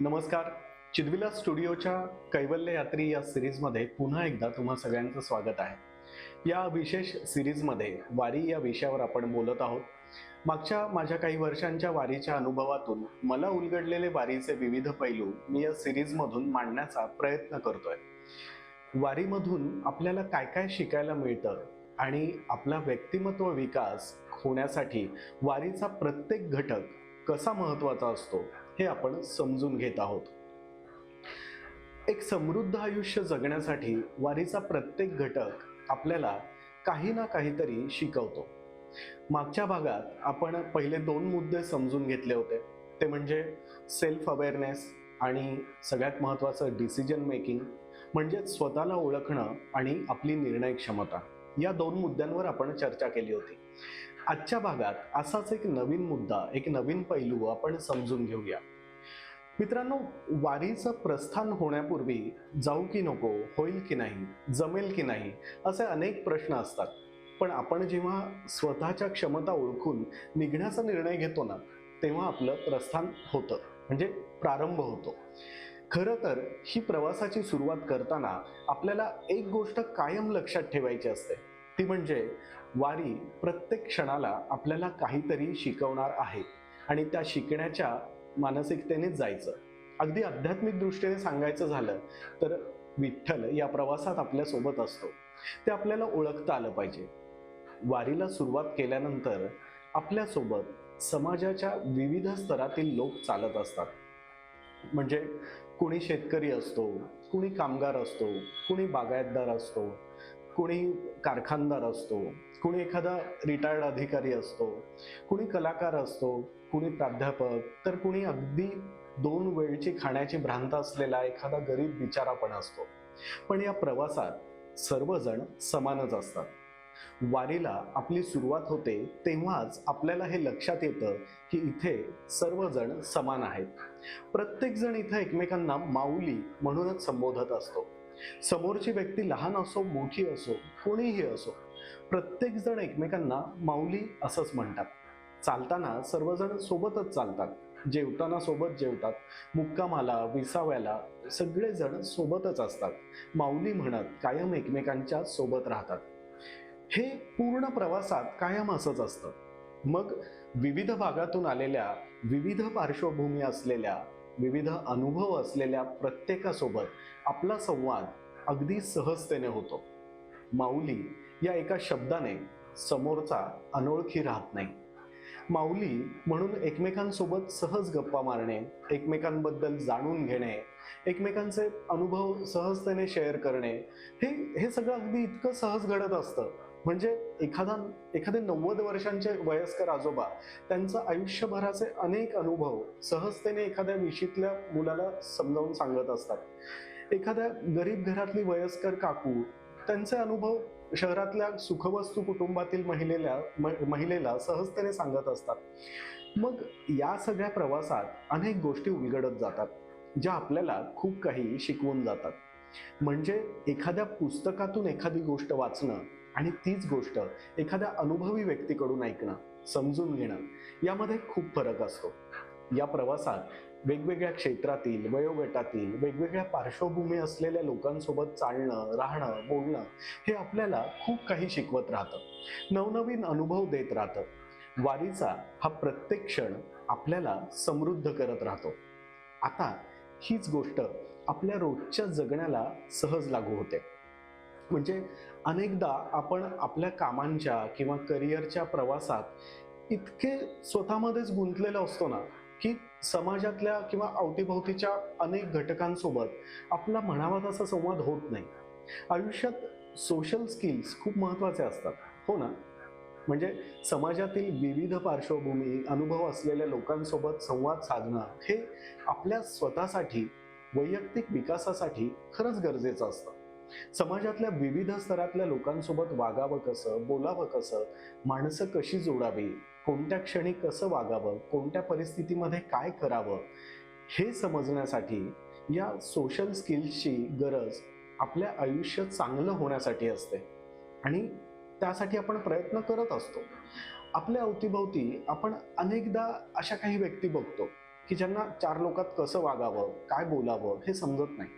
नमस्कार. चिदविला स्टुडिओच्या कैवल्य यात्री या सिरीजमध्ये पुन्हा एकदा तुम्हा सगळ्यांचं स्वागत आहे. या विशेष सिरीजमध्ये वारी या विषयावर आपण बोलत आहोत. मागच्या माझ्या काही वर्षांच्या वारीच्या अनुभवातून मला उलगडलेले वारीचे विविध पैलू मी या सिरीजमधून मांडण्याचा प्रयत्न करतोय. वारीमधून आपल्याला काय काय शिकायला मिळतं आणि आपला व्यक्तिमत्व विकास होण्यासाठी वारीचा प्रत्येक घटक कसा महत्त्वाचा असतो? हे आपण समजून घेत आहोत. एक समृद्ध आयुष्य जगण्यासाठी वारीचा प्रत्येक घटक आपल्याला काही ना काहीतरी शिकवतो. मागच्या भागात आपण पहिले दोन मुद्दे समजून घेतले होते. ते म्हणजे सेल्फ अवेअरनेस आणि सगळ्यात महत्त्वाचं डिसिजन मेकिंग म्हणजेच स्वतःला ओळखणं आणि आपली निर्णय क्षमता. या दोन मुद्द्यांवर आपण चर्चा केली होती. आजच्या भागात असाच एक नवीन मुद्दा एक नवीन पैलू आपण समजून घेऊया. मित्रांनो वारीचं प्रस्थान होण्यापूर्वी जाऊ की नको होईल की नाही जमेल की नाही असे अनेक प्रश्न असतात. पण आपण जेव्हा स्वतःच्या क्षमता ओळखून निघण्याचा निर्णय घेतो ना तेव्हा आपलं प्रस्थान होतं म्हणजे प्रारंभ होतो. खरं तर ही प्रवासाची सुरुवात करताना आपल्याला एक गोष्ट कायम लक्षात ठेवायची असते. ती म्हणजे वारी प्रत्येक क्षणाला आपल्याला काहीतरी शिकवणार आहे. आणि त्या शिकण्याच्या मानसिकतेनेच जायचं. अगदी आध्यात्मिक दृष्टीने सांगायचं झालं तर विठ्ठल या प्रवासात आपल्यासोबत असतो. ते आपल्याला ओळखता आलं पाहिजे. वारीला सुरुवात केल्यानंतर आपल्यासोबत समाजाच्या विविध स्तरातील लोक चालत असतात. म्हणजे कुणी शेतकरी असतो कुणी कामगार असतो कुणी बागायतदार असतो कुणी कारखानदार असतो कुणी एखादा रिटायर्ड अधिकारी असतो कुणी कलाकार असतो कुणी प्राध्यापक तर कुणी अगदी दोन वेळची खाण्याची भ्रांत असलेला एखादा गरीब बिचारा पण असतो. पण या प्रवासात सर्वजण समानच असतात. वारीला आपली सुरुवात होते तेव्हाच आपल्याला हे लक्षात येतं की इथे सर्वजण समान आहेत. प्रत्येकजण इथे एकमेकांना माऊली म्हणूनच संबोधत असतो. समोरची व्यक्ती लहान असो मोठी असो कोणीही असो प्रत्येक जण एकमेकांना माऊली असंच म्हणतात. चालताना सर्वजण सोबतच चालतात. जेवताना सोबत जेवतात. मुक्कामाला विसाव्याला सगळेजण सोबतच असतात. माऊली म्हणत कायम एकमेकांच्या सोबत राहतात. हे पूर्ण प्रवासात कायम असंच असतं. मग विविध भागातून आलेल्या विविध पार्श्वभूमी असलेल्या विविध अनुभव असलेल्या प्रत्येकासोबत आपला संवाद अगदी सहजतेने होतो. माऊली या एका शब्दाने समोरचा अनोळखी राहत नाही. माऊली म्हणून एकमेकांसोबत सहज गप्पा मारणे एकमेकांबद्दल जाणून घेणे एकमेकांचे अनुभव सहजतेने शेअर करणे हे हे सगळं अगदी इतकं सहज घडत असतं. म्हणजे एखादा एखादे नव्वद वर्षांचे वयस्कर आजोबा त्यांचं आयुष्यभराचे अनेक अनुभव सहजतेने एखाद्या विशीतल्या मुलाला समजावून सांगत असतात. एखाद्या गरीब घरातली वयस्कर काकू त्यांचे अनुभव शहरातल्या सुखवस्तू कुटुंबातील महिलेला म- महिलेला सहजतेने सांगत असतात. मग या सगळ्या प्रवासात अनेक गोष्टी उलगडत जातात ज्या आपल्याला खूप काही शिकवून जातात. म्हणजे एखाद्या पुस्तकातून एखादी गोष्ट वाचणं आणि तीच गोष्ट एखाद्या अनुभवी व्यक्तीकडून ऐकणं समजून घेणं यामध्ये खूप फरक असतो. या प्रवासात वेगवेगळ्या क्षेत्रातील वयोगटातील वेगवेगळ्या पार्श्वभूमी असलेल्या लोकांसोबत चालणं राहणं बोलणं हे आपल्याला खूप काही शिकवत राहतं. नवनवीन अनुभव देत राहतं. वारीचा हा प्रत्येक क्षण आपल्याला समृद्ध करत राहतो. आता हीच गोष्ट आपल्या रोजच्या जगण्याला सहज लागू होते. म्हणजे अनेकदा आपण आपल्या कामांच्या किंवा करिअरच्या प्रवासात इतके स्वतःमध्येच गुंतलेलो असतो ना की समाजातल्या किंवा अवतीभोवतीच्या अनेक घटकांसोबत आपला म्हणावा तसा संवाद होत नाही. आयुष्यात सोशल स्किल्स खूप महत्त्वाचे असतात. हो ना? म्हणजे समाजातील विविध पार्श्वभूमी अनुभव असलेल्या लोकांसोबत संवाद साधणं हे आपल्या स्वतःसाठी वैयक्तिक विकासासाठी खरंच गरजेचं असतं. समाजातल्या विविध स्तरातल्या लोकांसोबत वागावं कसं बोलावं कसं माणसं कशी जोडावी कोणत्या क्षणी कसं वागावं कोणत्या परिस्थितीमध्ये काय करावं हे समजण्यासाठी या सोशल स्किल्सची गरज आपल्या आयुष्य चांगलं होण्यासाठी असते. आणि त्यासाठी आपण प्रयत्न करत असतो. आपल्या अवतीभोवती आपण अनेकदा अशा काही व्यक्ती बघतो की ज्यांना चार लोकात कसं वागावं काय बोलावं हे समजत नाही.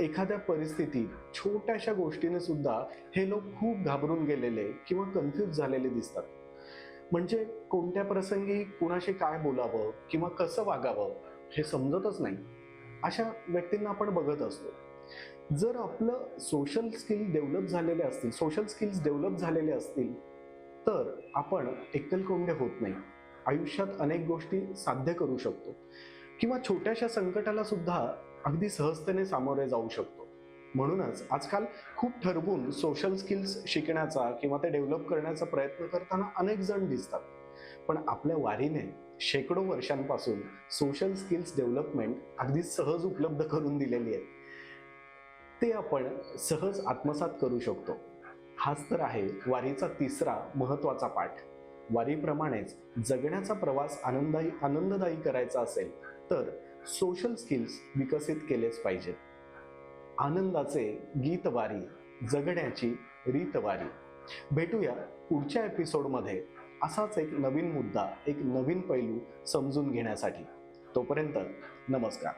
एखाद्या परिस्थितीत छोट्याशा गोष्टीने सुद्धा हे लोक खूप घाबरून गेलेले किंवा कन्फ्यूज झालेले दिसतात. म्हणजे कोणत्या प्रसंगी कुणाशी काय बोलावं किंवा कसं वागावं हे समजतच नाही. अशा व्यक्तींना आपण बघत असतो. जर आपलं सोशल स्किल डेव्हलप झालेले असतील सोशल स्किल्स डेव्हलप झालेले असतील तर आपण एकलकोंडे होत नाही. आयुष्यात अनेक गोष्टी साध्य करू शकतो. किंवा छोट्याशा संकटाला सुद्धा अगदी सहजतेने सामोरे जाऊ शकतो. म्हणूनच आजकाल खूप ठरवून सोशल स्किल्स शिकण्याचा किंवा ते डेव्हलप करण्याचा प्रयत्न करताना अनेक जण दिसतात. पण आपल्या वारीने शेकडो वर्षांपासून सोशल स्किल्स डेव्हलपमेंट अगदी सहज उपलब्ध करून दिलेली आहे. ते आपण सहज आत्मसात करू शकतो. हाच तर आहे वारीचा तिसरा महत्त्वाचा पाठ. वारीप्रमाणेच जगण्याचा प्रवास आनंदायी आनंददायी करायचा असेल तर सोशल स्किल्स विकसित केलेच पाहिजेत आनंदाचे गीतवारी जगण्याची रीतवारी. भेटूया पुढच्या एपिसोडमध्ये असाच एक नवीन मुद्दा एक नवीन पैलू समजून घेण्यासाठी. तोपर्यंत नमस्कार.